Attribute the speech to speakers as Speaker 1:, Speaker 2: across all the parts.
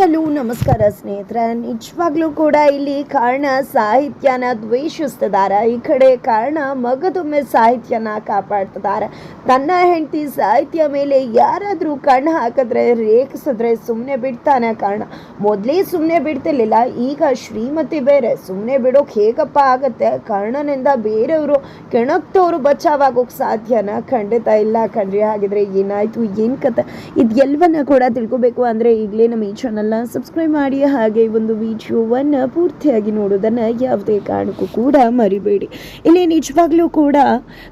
Speaker 1: Hello, ನಮಸ್ಕಾರ ಸ್ನೇಹಿತರೆ. ನಿಜವಾಗ್ಲೂ ಕೂಡ ಇಲ್ಲಿ ಕಾರಣ ಸಾಹಿತ್ಯನ ದ್ವೇಷಿಸ್ತಿದ್ದಾರೆ. ಈ ಕಡೆ ಕಾರಣ ಮಗದೊಮ್ಮೆ ಸಾಹಿತ್ಯನ ಕಾಪಾಡ್ತಿದ್ದಾರೆ. ತನ್ನ ಹೆಂಡತಿ ಸಾಹಿತ್ಯ ಮೇಲೆ ಯಾರಾದರೂ ಕಣ್ಣು ಹಾಕಿದ್ರೆ ರೇಖಿಸಿದ್ರೆ ಸುಮ್ಮನೆ ಬಿಡ್ತಾನೆ ಕಾರಣ. ಮೊದಲೇ ಸುಮ್ಮನೆ ಬಿಡ್ತಿರ್ಲಿಲ್ಲ, ಈಗ ಶ್ರೀಮತಿ ಬೇರೆ. ಸುಮ್ಮನೆ ಬಿಡೋಕೆ ಹೇಗಪ್ಪ ಆಗತ್ತೆ? ಕರ್ಣನಿಂದ ಬೇರೆಯವರು ಕೆಣಕ್ತವ್ರು ಬಚಾವಾಗೋಕೆ ಸಾಧ್ಯನ? ಖಂಡಿತ ಇಲ್ಲ ಕಣ್ರಿ. ಹಾಗಿದ್ರೆ ಏನಾಯ್ತು? ಏನು ಕತೆ? ಇದೆಲ್ಲವನ್ನ ಕೂಡ ತಿಳ್ಕೊಬೇಕು ಅಂದರೆ ಈಗಲೇ ನಮ್ಮ ಈ ಚಾನಲ್ನ ಸಬ್ಸ್ಕ್ರೈಬ್ ಮಾಡಿ ಹಾಗೆ ಈ ಒಂದು ವಿಡಿಯೋವನ್ನು ಪೂರ್ತಿಯಾಗಿ ನೋಡೋದನ್ನು ಯಾವುದೇ ಕಾರಣಕ್ಕೂ ಕೂಡ ಮರಿಬೇಡಿ. ಇಲ್ಲಿ ನಿಜವಾಗ್ಲೂ ಕೂಡ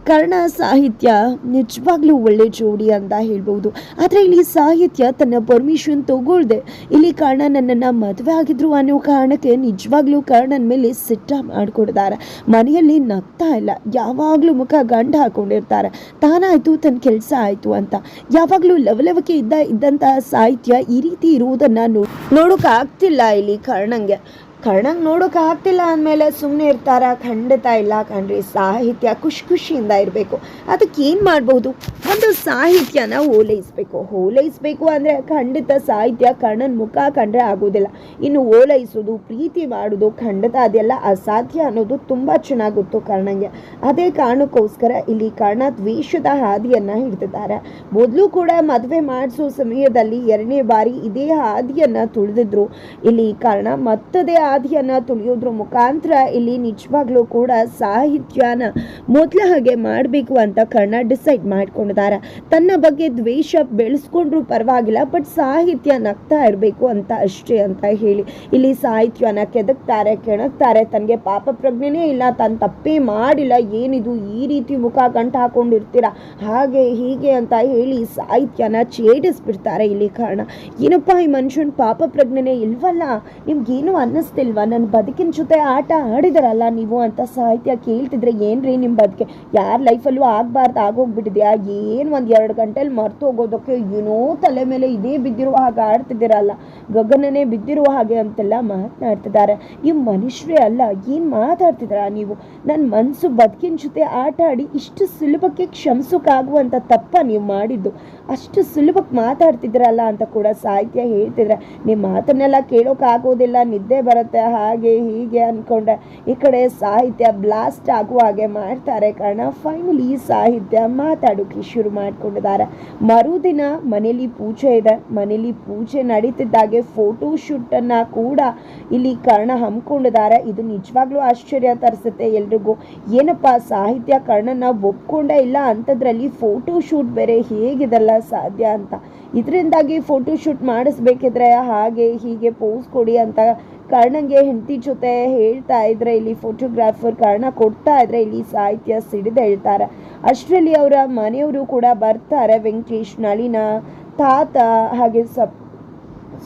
Speaker 1: ಕರ್ಣ ಸಾಹಿತ್ಯ ನಿಜವಾಗ್ಲೂ ಒಳ್ಳೆ ಜೋಡಿ ಅಂತ ಹೇಳ್ಬೋದು ಆದರೆ ಇಲ್ಲಿ ಸಾಹಿತ್ಯ ತನ್ನ ಪರ್ಮಿಷನ್ ತಗೊಳ್ದೆ ಇಲ್ಲಿ ಕರ್ಣ ನನ್ನನ್ನು ಮದುವೆ ಆಗಿದ್ರು ಅನ್ನೋ ಕಾರಣಕ್ಕೆ ನಿಜವಾಗ್ಲೂ ಕರ್ಣನ ಮೇಲೆ ಸಿಟ್ಟ ಮಾಡಿಕೊಡ್ತಾರೆ. ಮನೆಯಲ್ಲಿ ನಗ್ತಾ ಇಲ್ಲ. ಯಾವಾಗಲೂ ಮುಖ ಗಂಡ ಹಾಕೊಂಡಿರ್ತಾರೆ. ತಾನಾಯಿತು ತನ್ನ ಕೆಲಸ ಆಯ್ತು ಅಂತ. ಯಾವಾಗಲೂ ಲವಲವಿಕೆ ಇದ್ದ ಇದ್ದಂತಹ ಸಾಹಿತ್ಯ ಈ ರೀತಿ ಇರುವುದನ್ನ ನೋಡೋಕೆ ಆಗ್ತಿಲ್ಲ ಇಲ್ಲಿ ಕರ್ಣಂಗೆ ಕರ್ಣಂಗೆ ನೋಡೋಕೆ ಆಗ್ತಿಲ್ಲ ಅಂದಮೇಲೆ ಸುಮ್ಮನೆ ಇರ್ತಾರ. ಖಂಡಿತ ಇಲ್ಲ ಕಣ್ರಿ, ಸಾಹಿತ್ಯ ಖುಷಿ ಖುಷಿಯಿಂದ ಇರಬೇಕು. ಅದಕ್ಕೆ ಏನು ಮಾಡ್ಬೋದು ಒಂದು ಸಾಹಿತ್ಯನ ಓಲೈಸಬೇಕು. ಓಲೈಸಬೇಕು ಅಂದರೆ ಖಂಡಿತ ಸಾಹಿತ್ಯ ಕರ್ಣನ ಮುಖ ಕಂಡ್ರೆ ಆಗೋದಿಲ್ಲ ಇನ್ನು ಓಲೈಸೋದು, ಪ್ರೀತಿ ಮಾಡೋದು ಖಂಡಿತ ಅದೆಲ್ಲ ಅಸಾಧ್ಯ ಅನ್ನೋದು ತುಂಬ ಚೆನ್ನಾಗಿ ಗೊತ್ತು ಕರ್ಣಂಗೆ. ಅದೇ ಕಾರಣಕ್ಕೋಸ್ಕರ ಇಲ್ಲಿ ಕರ್ಣ ದ್ವೇಷದ ಹಾದಿಯನ್ನು ಹಿಡಿದಿದ್ದಾರೆ. ಮೊದಲು ಕೂಡ ಮದುವೆ ಮಾಡಿಸೋ ಸಮಯದಲ್ಲಿ ಎರಡನೇ ಬಾರಿ ಇದೇ ಹಾದಿಯನ್ನು ತುಳಿದಿದ್ರು. ಇಲ್ಲಿ ಕರ್ಣ ಮತ್ತದೇ ಹಾದಿಯನ್ನು ತುಳಿಯೋದ್ರ ಮುಖಾಂತರ ಇಲ್ಲಿ ನಿಜವಾಗ್ಲೂ ಕೂಡ ಸಾಹಿತ್ಯನ ಮೊದಲ ಹಾಗೆ ಮಾಡಬೇಕು ಅಂತ ಕರ್ಣ ಡಿಸೈಡ್ ಮಾಡ್ಕೊಂಡಿದ್ದಾರೆ. ತನ್ನ ಬಗ್ಗೆ ದ್ವೇಷ ಬೆಳೆಸ್ಕೊಂಡ್ರು ಪರವಾಗಿಲ್ಲ ಬಟ್ ಸಾಹಿತ್ಯ ನಗ್ತಾ ಇರಬೇಕು ಅಂತ ಅಷ್ಟೇ ಅಂತ ಹೇಳಿ. ಇಲ್ಲಿ ಸಾಹಿತ್ಯನ ಕೆದಕ್ತಾರೆ, ಕೆಣಕ್ತಾರೆ, ತನಗೆ ಪಾಪ ಪ್ರಜ್ಞೆನೇ ಇಲ್ಲ ತನ್ನ ತಪ್ಪೇ ಮಾಡಿಲ್ಲ, ಏನಿದು ಈ ರೀತಿ ಮುಖ ಗಂಟು ಹಾಕೊಂಡಿರ್ತೀರ, ಹಾಗೆ ಹೀಗೆ ಅಂತ ಹೇಳಿ ಸಾಹಿತ್ಯನ ಛೇಡಿಸ್ಬಿಡ್ತಾರೆ ಇಲ್ಲಿ ಕಾರಣ. ಏನಪ್ಪ ಈ ಮನುಷ್ಯನ ಪಾಪ ಪ್ರಜ್ಞೆನೇ ಇಲ್ವಲ್ಲ, ನಿಮ್ಗೇನು ಅನ್ನಿಸ್ತಿಲ್ವಾ ನನ್ನ ಬದುಕಿನ ಜೊತೆ ಆಟ ಆಡಿದಾರಲ್ಲ ನೀವು ಅಂತ ಸಾಹಿತ್ಯ ಕೇಳ್ತಿದ್ರೆ ಏನ್ರಿ ನಿಮ್ಮ ಬದುಕೆ? ಯಾರ ಲೈಫಲ್ಲೂ ಆಗಬಾರ್ದು ಆಗೋಗ್ಬಿಟ್ಟಿದ್ಯಾ? ಏನು ಒಂದು ಎರಡು ಗಂಟೆಲಿ ಮರ್ತು ಹೋಗೋದಕ್ಕೆ ಏನೋ ತಲೆ ಮೇಲೆ ಇದೇ ಬಿದ್ದಿರುವ ಹಾಗೆ ಆಡ್ತಿದ್ದೀರಲ್ಲ. ಗಗನನೇ ಬಿದ್ದಿರುವ ಹಾಗೆ ಅಂತೆಲ್ಲ ಮಾತನಾಡ್ತಿದ್ದಾರೆ. ಈ ಮನುಷ್ಯರೇ ಅಲ್ಲ, ಏನು ಮಾತಾಡ್ತಿದ್ದೀರಾ ನೀವು? ನನ್ನ ಮನಸ್ಸು ಬದುಕಿನ ಜೊತೆ ಆಟ ಆಡಿ ಇಷ್ಟು ಸುಲಭಕ್ಕೆ ಕ್ಷಮಿಸೋಕ್ಕಾಗುವಂಥ ತಪ್ಪ ನೀವು ಮಾಡಿದ್ದು. ಅಷ್ಟು ಸುಲಭಕ್ಕೆ ಮಾತಾಡ್ತಿದ್ದೀರಲ್ಲ ಅಂತ ಕೂಡ ಸಾಹಿತ್ಯ ಹೇಳ್ತಿದ್ರೆ ನಿಮ್ಮ ಮಾತನ್ನೆಲ್ಲ ಕೇಳೋಕ್ಕಾಗೋದಿಲ್ಲ ನಿದ್ದೆ ಬರುತ್ತೆ, ಹಾಗೆ ಹೀಗೆ ಅಂದ್ಕೊಂಡೆ ಈ ಕಡೆ ಸಾಹಿತ್ಯ ಬ್ಲಾಸ್ಟ್ ಆಗುವ ಹಾಗೆ ಮಾಡ್ತಾರೆ ಕಾರಣ ಫೈನಲಿ ಸಾಹಿತ್ಯ ಮಾತಾಡೋಕೆ ಶುರು ಮಾಡಿಕೊಂಡಿದ್ದಾರೆ. ಮರುದಿನ ಮನೇಲಿ ಪೂಜೆ ಇದೆ. ಮನೇಲಿ ಪೂಜೆ ನಡೀತಿದ್ದಾಗೆ ಫೋಟೋ ಶೂಟನ್ನು ಕೂಡ ಇಲ್ಲಿ ಕರ್ಣ ಹಮ್ಮಿಕೊಂಡಿದ್ದಾರೆ. ಇದು ನಿಜವಾಗ್ಲೂ ಆಶ್ಚರ್ಯ ತರಿಸುತ್ತೆ ಎಲ್ರಿಗೂ. ಏನಪ್ಪ, ಸಾಹಿತ್ಯ ಕರ್ಣನ ಒಪ್ಕೊಂಡೇ ಇಲ್ಲ ಅಂಥದ್ರಲ್ಲಿ ಫೋಟೋ ಶೂಟ್ ಬೇರೆ ಹೇಗಿದೆಲ್ಲ ಸಾಧ್ಯ ಅಂತ. ಇದರಿಂದಾಗಿ ಫೋಟೋ ಶೂಟ್ ಮಾಡಿಸ್ಬೇಕಿದ್ರೆ ಹಾಗೆ ಹೀಗೆ ಪೋಸ್ ಕೊಡಿ ಅಂತ ಕರ್ಣಂಗೆ ಹೆಂಡತಿ ಜೊತೆ ಹೇಳ್ತಾ ಇದ್ರೆ, ಇಲ್ಲಿ ಫೋಟೋಗ್ರಾಫರ್ ಕರ್ಣ ಕೊಡ್ತಾ ಇದ್ರೆ ಇಲ್ಲಿ ಸಾಹಿತ್ಯ ಸಿಡಿದು ಹೇಳ್ತಾರೆ. ಅಷ್ಟರಲ್ಲಿ ಅವರ ಮನೆಯವರು ಕೂಡ ಬರ್ತಾರೆ. ವೆಂಕಟೇಶ್, ನಳಿನ ತಾತ ಹಾಗೆ ಸಪ್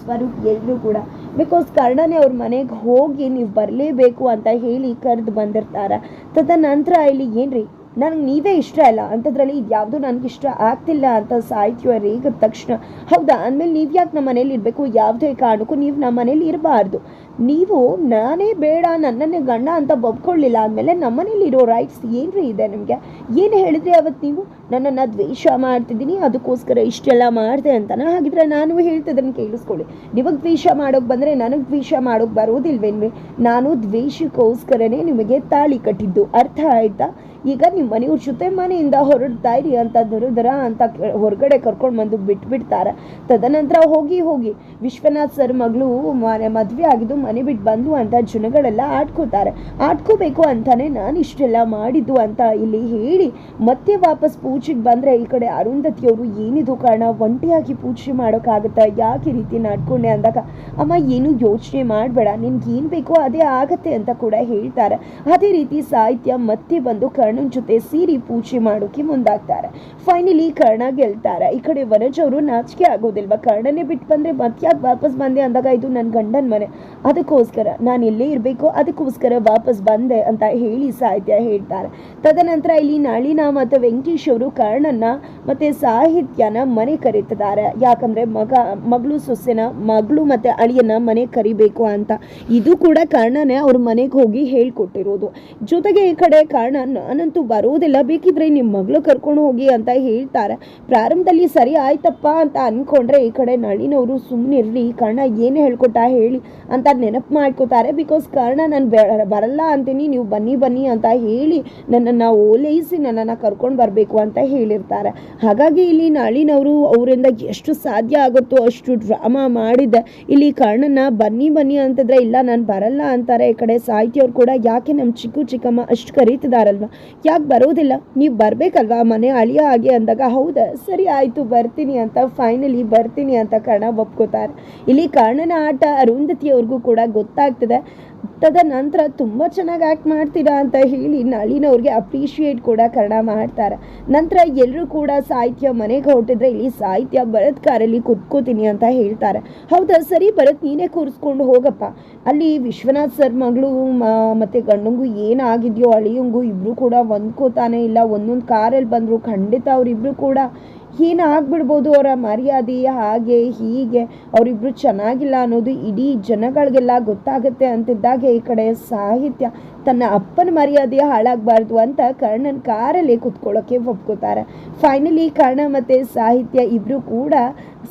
Speaker 1: ಸ್ವರೂಪ್ ಎಲ್ಲರೂ ಕೂಡ. ಬಿಕಾಸ್ ಕರ್ಣನೇ ಅವ್ರ ಮನೆಗೆ ಹೋಗಿ ನೀವು ಬರಲೇಬೇಕು ಅಂತ ಹೇಳಿ ಕರೆದು ಬಂದಿರ್ತಾರೆ. ತದನಂತರ ಇಲ್ಲಿ ಏನ್ರಿ? ನನಗೆ ನೀವೇ ಇಷ್ಟ ಇಲ್ಲ ಅಂಥದ್ರಲ್ಲಿ ಇದು ಯಾವುದು ನನಗೆ ಇಷ್ಟ ಆಗ್ತಿಲ್ಲ ಅಂತ ಸಾಹಿತ್ಯ ರೇಗಿದ ತಕ್ಷಣ. ಹೌದಾ? ಅಂದಮೇಲೆ ನೀವು ಯಾಕೆ ನಮ್ಮ ಮನೇಲಿ ಇರಬೇಕು? ಯಾವುದೇ ಕಾರಣಕ್ಕೂ ನೀವು ನಮ್ಮ ಮನೇಲಿ ಇರಬಾರ್ದು. ನೀವು ನಾನೇ ಬೇಡ, ನನ್ನನ್ನೇ ಗಂಡ ಅಂತ ಬಬ್ಕೊಳ್ಳಿಲ್ಲ ಅಂದಮೇಲೆ ನಮ್ಮ ಮನೇಲಿ ಇರೋ ರೈಟ್ಸ್ ಏನ್ರಿ ಇದೆ ನಿಮಗೆ? ಏನು ಹೇಳಿದ್ರಿ ಅವತ್ತು ನೀವು? ನನ್ನನ್ನು ದ್ವೇಷ ಮಾಡ್ತಿದ್ದೀನಿ, ಅದಕ್ಕೋಸ್ಕರ ಇಷ್ಟೆಲ್ಲ ಮಾಡಿದೆ ಅಂತನ? ಹಾಗಿದ್ರೆ ನಾನು ಹೇಳ್ತಿದ್ದನ್ನು ಕೇಳಿಸ್ಕೊಳ್ಳಿ. ನಿಮಗೆ ದ್ವೇಷ ಮಾಡೋಕೆ ಬಂದರೆ ನನಗೆ ದ್ವೇಷ ಮಾಡೋಕೆ ಬರೋದಿಲ್ವೇನ್ವಿ ನಾನು ದ್ವೇಷಕ್ಕೋಸ್ಕರನೇ ನಿಮಗೆ ತಾಳಿ ಕಟ್ಟಿದ್ದು. ಅರ್ಥ ಆಯ್ತಾ? ಈಗ ನಿಮ್ಮ ಮನೆಯವ್ರ ಜೊತೆ ಮನೆಯಿಂದ ಹೊರಡ್ತಾ ಇರಿ ಅಂತ ದುರುದರ ಅಂತ ಹೊರಗಡೆ ಕರ್ಕೊಂಡು ಬಂದು ಬಿಟ್ಬಿಡ್ತಾರೆ. ತದನಂತರ ಹೋಗಿ ಹೋಗಿ. ವಿಶ್ವನಾಥ್ ಸರ್ ಮಗಳು ಮದುವೆ ಆಗಿದ್ದು ಮನೆ ಬಿಟ್ಟು ಬಂದು ಅಂತ ಜನಗಳೆಲ್ಲ ಆಡ್ಕೋತಾರೆ. ಆಡ್ಕೋಬೇಕು ಅಂತಾನೆ ನಾನು ಇಷ್ಟೆಲ್ಲ ಮಾಡಿದ್ದು ಅಂತ ಇಲ್ಲಿ ಹೇಳಿ ಮತ್ತೆ ವಾಪಸ್ ಪೂಜೆಗೆ ಬಂದರೆ ಈ ಕಡೆ ಅರುಂಧತಿಯವರು ಏನಿದು ಕಾರಣ? ಒಂಟಿಯಾಗಿ ಪೂಜೆ ಮಾಡೋಕ್ಕಾಗುತ್ತಾ? ಯಾಕೆ ರೀತಿ ನಡ್ಕೊಂಡೆ ಅಂದಾಗ? ಅಮ್ಮ, ಏನು ಯೋಚನೆ ಮಾಡಬೇಡ. ನಿನ್ಗೆ ಏನು ಬೇಕೋ ಅದೇ ಆಗತ್ತೆ ಅಂತ ಕೂಡ ಹೇಳ್ತಾರೆ. ಅದೇ ರೀತಿ ಸಾಹಿತ್ಯ ಮತ್ತೆ ಬಂದು ಕರ್ಣನ್ ಜೊತೆ ಸೇರಿ ಪೂಜೆ ಮಾಡೋಕೆ ಮುಂದಾಗ್ತಾರೆ. ಫೈನಲಿ ಕರ್ಣ ಗೆಲ್ತಾರೆ. ಈ ಕಡೆ ವನಜ್ ಅವರು ನಾಚಿಕೆ ಆಗೋದಿಲ್ವಾ? ಕರ್ಣನೇ ಬಿಟ್ಟು ಬಂದ್ರೆ ಮತ್ಯಾಕೆ ವಾಪಸ್ ಬಂದೆ ಅಂದಾಗ ಇದು ನನ್ನ ಗಂಡನ ಮನೆ. ಅದಕ್ಕೋಸ್ಕರ ನಾನು ಎಲ್ಲೇ ಇರಬೇಕು ಅದಕ್ಕೋಸ್ಕರ ವಾಪಸ್ ಬಂದೆ ಅಂತ ಹೇಳಿ ಸಾಹಿತ್ಯ ಹೇಳ್ತಾರೆ. ತದನಂತರ ಇಲ್ಲಿ ನಳಿನ ಮತ್ತು ವೆಂಕಟೇಶ್ ಅವರು ಕರ್ಣನ್ನ ಮತ್ತೆ ಸಾಹಿತ್ಯನ ಮನೆ ಕರೀತಿದ್ದಾರೆ. ಯಾಕಂದ್ರೆ ಮಗ, ಮಗಳು ಸೊಸೆನ, ಮಗಳು ಮತ್ತೆ ಅಳಿಯನ್ನ ಮನೆ ಕರಿಬೇಕು ಅಂತ. ಇದು ಕೂಡ ಕರ್ಣನೇ ಅವ್ರ ಮನೆಗೆ ಹೋಗಿ ಹೇಳ್ಕೊಟ್ಟಿರೋದು. ಜೊತೆಗೆ ಈ ಕಡೆ ಕರ್ಣ, ನಾನಂತೂ ಬರೋದಿಲ್ಲ, ಬೇಕಿದ್ರೆ ನಿಮ್ಮ ಮಗಳು ಕರ್ಕೊಂಡು ಹೋಗಿ ಅಂತ ಹೇಳ್ತಾರೆ. ಪ್ರಾರಂಭದಲ್ಲಿ ಸರಿ ಆಯ್ತಪ್ಪ ಅಂತ ಅನ್ಕೊಂಡ್ರೆ ಈ ಕಡೆ ನಳಿನವರು ಸುಮ್ಮನಿರ್ಲಿ ಕರ್ಣ ಏನು ಹೇಳ್ಕೊಟ್ಟ ಹೇಳಿ ಅಂತ ನೆನಪು ಮಾಡ್ಕೋತಾರೆ ಬಿಕಾಸ್ ಕರ್ಣ ನಾನು ಬರಲ್ಲ ಅಂತೀನಿ, ನೀವು ಬನ್ನಿ ಬನ್ನಿ ಅಂತ ಹೇಳಿ ನನ್ನನ್ನು ಓಲೈಸಿ ನನ್ನನ್ನು ಕರ್ಕೊಂಡು ಬರಬೇಕು ಅಂತ ಹೇಳಿರ್ತಾರೆ. ಹಾಗಾಗಿ ಇಲ್ಲಿ ನಳಿನವರು ಅವರಿಂದ ಎಷ್ಟು ಸಾಧ್ಯ ಆಗುತ್ತೋ ಅಷ್ಟು ಡ್ರಾಮಾ ಮಾಡಿದ್ದೆ ಇಲ್ಲಿ ಕರ್ಣನ ಬನ್ನಿ ಬನ್ನಿ ಅಂತಂದ್ರೆ ಇಲ್ಲ, ನಾನು ಬರಲ್ಲ ಅಂತಾರೆ. ಈ ಕಡೆ ಸಾಹಿತ್ಯವ್ರು ಕೂಡ, ಯಾಕೆ ನಮ್ಮ ಚಿಕ್ಕು ಚಿಕ್ಕಮ್ಮ ಅಷ್ಟು ಕರೀತಿದಾರಲ್ವ? ಯಾಕೆ ಬರೋದಿಲ್ಲ? ನೀವು ಬರಬೇಕಲ್ವಾ? ಮನೆ ಅಳಿಯ ಆಗಿ ಅಂದಾಗ, ಹೌದಾ, ಸರಿ ಆಯಿತು, ಬರ್ತೀನಿ ಅಂತ ಫೈನಲಿ ಬರ್ತೀನಿ ಅಂತ ಕರ್ಣ ಒಪ್ಕೋತಾರೆ. ಇಲ್ಲಿ ಕರ್ಣನ ಆಟ ಅರುಂಧತಿಯವ್ರಿಗೂ ಗೊತ್ತಾಗ್ತದೆ. ತದನಂತರ ತುಂಬ ಚೆನ್ನಾಗಿ ಆ್ಯಕ್ಟ್ ಮಾಡ್ತೀರಾ ಅಂತ ಹೇಳಿ ನಳಿನವ್ರಿಗೆ ಅಪ್ರಿಷಿಯೇಟ್ ಕೂಡ ಕನ್ನಡ ಮಾಡ್ತಾರೆ. ನಂತರ ಎಲ್ಲರೂ ಕೂಡ ಸಾಹಿತ್ಯ ಮನೆಗೆ ಹೊರಟಿದ್ರೆ ಇಲ್ಲಿ ಸಾಹಿತ್ಯ ಭರತ್ ಕಾರಲ್ಲಿ ಕುತ್ಕೋತೀನಿ ಅಂತ ಹೇಳ್ತಾರೆ. ಹೌದಾ ಸರಿ ಭರತ್, ನೀನೇ ಕೂರಿಸ್ಕೊಂಡು ಹೋಗಪ್ಪ. ಅಲ್ಲಿ ವಿಶ್ವನಾಥ್ ಸರ್ ಮಗಳು ಮತ್ತು ಗಂಡಂಗೂ ಏನಾಗಿದೆಯೋ, ಅಳಿಯಂಗು ಇಬ್ಬರು ಕೂಡ ಹೊಂದ್ಕೋತಾನೆ ಇಲ್ಲ. ಒಂದೊಂದು ಕಾರಲ್ಲಿ ಬಂದರು ಖಂಡಿತ ಅವರಿಬ್ರು ಕೂಡ ಏನಾಗ್ಬಿಡ್ಬೋದು ಅವರ ಮರ್ಯಾದೆ, ಹಾಗೆ ಹೀಗೆ ಅವರಿಬ್ರು ಚೆನ್ನಾಗಿಲ್ಲ ಅನ್ನೋದು ಇಡೀ ಜನಗಳಿಗೆಲ್ಲ ಗೊತ್ತಾಗುತ್ತೆ ಅಂತಿದ್ದಾಗ ಈ ಕಡೆ ಸಾಹಿತ್ಯ ತನ್ನ ಅಪ್ಪನ ಮರ್ಯಾದೆ ಹಾಳಾಗಬಾರ್ದು ಅಂತ ಕರ್ಣನ ಕಾರಲ್ಲಿ ಕುತ್ಕೊಳ್ಳೋಕೆ ಒಪ್ಕೋತಾರೆ. ಫೈನಲಿ ಕರ್ಣ ಮತ್ತು ಸಾಹಿತ್ಯ ಇಬ್ಬರು ಕೂಡ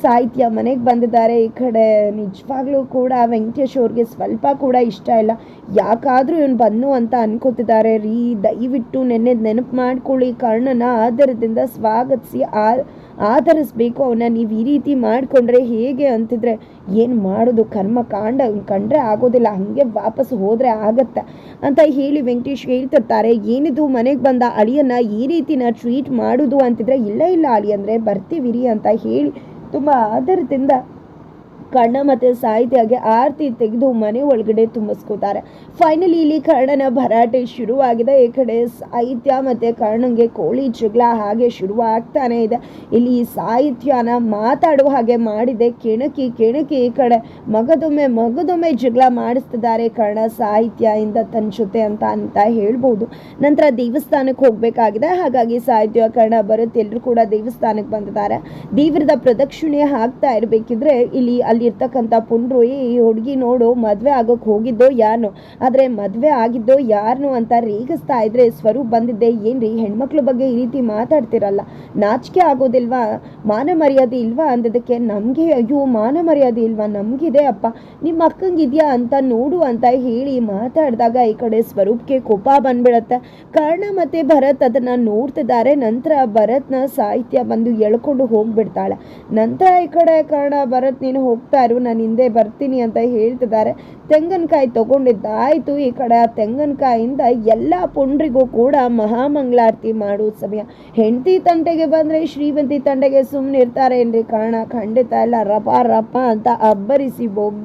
Speaker 1: ಸಾಹಿತ್ಯ ಮನೆಗೆ ಬಂದಿದ್ದಾರೆ. ಈ ಕಡೆ ನಿಜವಾಗ್ಲೂ ಕೂಡ ವೆಂಕಟೇಶ್ ಅವ್ರಿಗೆ ಸ್ವಲ್ಪ ಕೂಡ ಇಷ್ಟ ಇಲ್ಲ. ಯಾಕಾದರೂ ಇವನು ಬನ್ನು ಅಂತ ಅನ್ಕೋತಿದ್ದಾರೆ. ರೀ, ದಯವಿಟ್ಟು ನೆನ್ನೆ ನೆನಪು ಮಾಡ್ಕೊಳ್ಳಿ. ಕರ್ಣನ ಆಧಾರದಿಂದ ಸ್ವಾಗತಿಸಿ, ಆ, ಆಧರಿಸ್ಬೇಕು. ಅವನ್ನ ನೀವು ಈ ರೀತಿ ಮಾಡಿಕೊಂಡ್ರೆ ಹೇಗೆ ಅಂತಿದ್ರೆ, ಏನು ಮಾಡೋದು? ಕರ್ಮ ಕಾಂಡ ಕಂಡ್ರೆ ಆಗೋದಿಲ್ಲ. ಹಾಗೆ ವಾಪಸ್ ಹೋದರೆ ಆಗತ್ತೆ ಅಂತ ಹೇಳಿ ವೆಂಕಟೇಶ್ ಹೇಳ್ತಿರ್ತಾರೆ. ಏನಿದು ಮನೆಗೆ ಬಂದ ಅಳಿಯನ್ನ ಈ ರೀತಿನ ಟ್ರೀಟ್ ಮಾಡೋದು ಅಂತಿದ್ರೆ, ಇಲ್ಲ ಇಲ್ಲ, ಅಳಿ ಅಂದರೆ ಬರ್ತೀವಿರಿ ಅಂತ ಹೇಳಿ ತುಂಬ ಆಧಾರದಿಂದ ಕರ್ಣ ಮತ್ತು ಸಾಹಿತ್ಯಗೆ ಆರತಿ ತೆಗೆದು ಮನೆ ಒಳಗಡೆ ತುಂಬಿಸ್ಕೋತಾರೆ. ಫೈನಲಿ ಇಲ್ಲಿ ಕರ್ಣನ ಭರಾಟೆ ಶುರುವಾಗಿದೆ. ಈ ಕಡೆ ಸಾಹಿತ್ಯ ಮತ್ತು ಕರ್ಣಂಗೆ ಕೋಳಿ ಜಗಳ ಹಾಗೆ ಶುರುವಾಗ್ತಾನೆ ಇದೆ. ಇಲ್ಲಿ ಸಾಹಿತ್ಯನ ಮಾತಾಡುವ ಹಾಗೆ ಮಾಡಿದೆ. ಕೆಣಕಿ ಕೆಣಕಿ ಈ ಕಡೆ ಮಗದೊಮ್ಮೆ ಮಗದೊಮ್ಮೆ ಜಗಳ ಮಾಡಿಸ್ತಿದ್ದಾರೆ ಕರ್ಣ ಸಾಹಿತ್ಯ ಇಂದ ತನ್ನ ಜೊತೆ ಅಂತ ಅಂತ ಹೇಳ್ಬೋದು. ನಂತರ ದೇವಸ್ಥಾನಕ್ಕೆ ಹೋಗಬೇಕಾಗಿದೆ. ಹಾಗಾಗಿ ಸಾಹಿತ್ಯ, ಕರ್ಣ ಬರುತ್ತೆ. ಎಲ್ಲರೂ ಕೂಡ ದೇವಸ್ಥಾನಕ್ಕೆ ಬಂದಿದ್ದಾರೆ. ದೇವ್ರದ ಪ್ರದಕ್ಷಿಣೆ ಹಾಕ್ತಾ ಇರಬೇಕಿದ್ರೆ ಇಲ್ಲಿ ಅಲ್ಲಿರ್ತಕ್ಕಂಥ ಪುಂಡ್ರು "ಏ, ಈ ಹುಡುಗಿ ನೋಡು ಮದುವೆ ಆಗೋಕೆ ಹೋಗಿದ್ದೋ ಯಾರು ಆದರೆ ಮದುವೆ ಆಗಿದ್ದೋ ಯಾರನು ಅಂತ ರೇಗಿಸ್ತಾ ಇದ್ರೆ ಸ್ವರೂಪ್ ಬಂದಿದ್ದೆ ಏನ್ರಿ? ಹೆಣ್ಮಕ್ಳ ಬಗ್ಗೆ ಈ ರೀತಿ ಮಾತಾಡ್ತಿರಲ್ಲ. ನಾಚಿಕೆ ಆಗೋದಿಲ್ವಾ? ಮಾನ ಮರ್ಯಾದೆ ಇಲ್ವಾ ಅಂದಿದ್ದಕ್ಕೆ ನಮಗೆ ಅಯ್ಯೋ ಮಾನ ಮರ್ಯಾದೆ ಇಲ್ವಾ? ನಮಗಿದೆ ಅಪ್ಪ. ನಿಮ್ಮ ಅಕ್ಕಂಗಿದ್ಯಾ ಅಂತ ನೋಡು ಅಂತ ಹೇಳಿ ಮಾತಾಡಿದಾಗ ಈ ಕಡೆ ಸ್ವರೂಪ್ಗೆ ಕೋಪ ಬಂದ್ಬಿಡತ್ತೆ. ಕರ್ಣ ಮತ್ತು ಭರತ್ ಅದನ್ನು ನೋಡ್ತಿದ್ದಾರೆ. ನಂತರ ಭರತ್ನ ಸಾಹಿತ್ಯ ಬಂದು ಎಳ್ಕೊಂಡು ಹೋಗ್ಬಿಡ್ತಾಳೆ. ನಂತರ ಈ ಕಡೆ ಕರ್ಣ ಭರತ್ ನೀನು ಹೋಗ್ತಾ ಇರು ನಾನು ಹಿಂದೆ ಬರ್ತೀನಿ ಅಂತ ಹೇಳ್ತಿದ್ದಾರೆ. ತೆಂಗಿನಕಾಯಿ ತಗೊಂಡಿದ್ದಾಯ್ತು ಈ ಕಡೆ ಆ ತೆಂಗಿನಕಾಯಿಂದ ಎಲ್ಲ ಪುಂಡ್ರಿಗೂ ಕೂಡ ಮಹಾಮಂಗಳಾರತಿ ಮಾಡೋ ಸಮಯ. ಹೆಂಡತಿ ತಂಟೆಗೆ ಬಂದ್ರೆ ಶ್ರೀಮಂತಿ ತಂಟೆಗೆ ಸುಮ್ಮನೆ ಇರ್ತಾರೆ ಏನ್ರಿ ಕಾರಣ? ಖಂಡಿತ ಎಲ್ಲ ರಪ ರಪ ಅಂತ ಅಬ್ಬರಿಸಿ ಬೊಬ್ಬೆ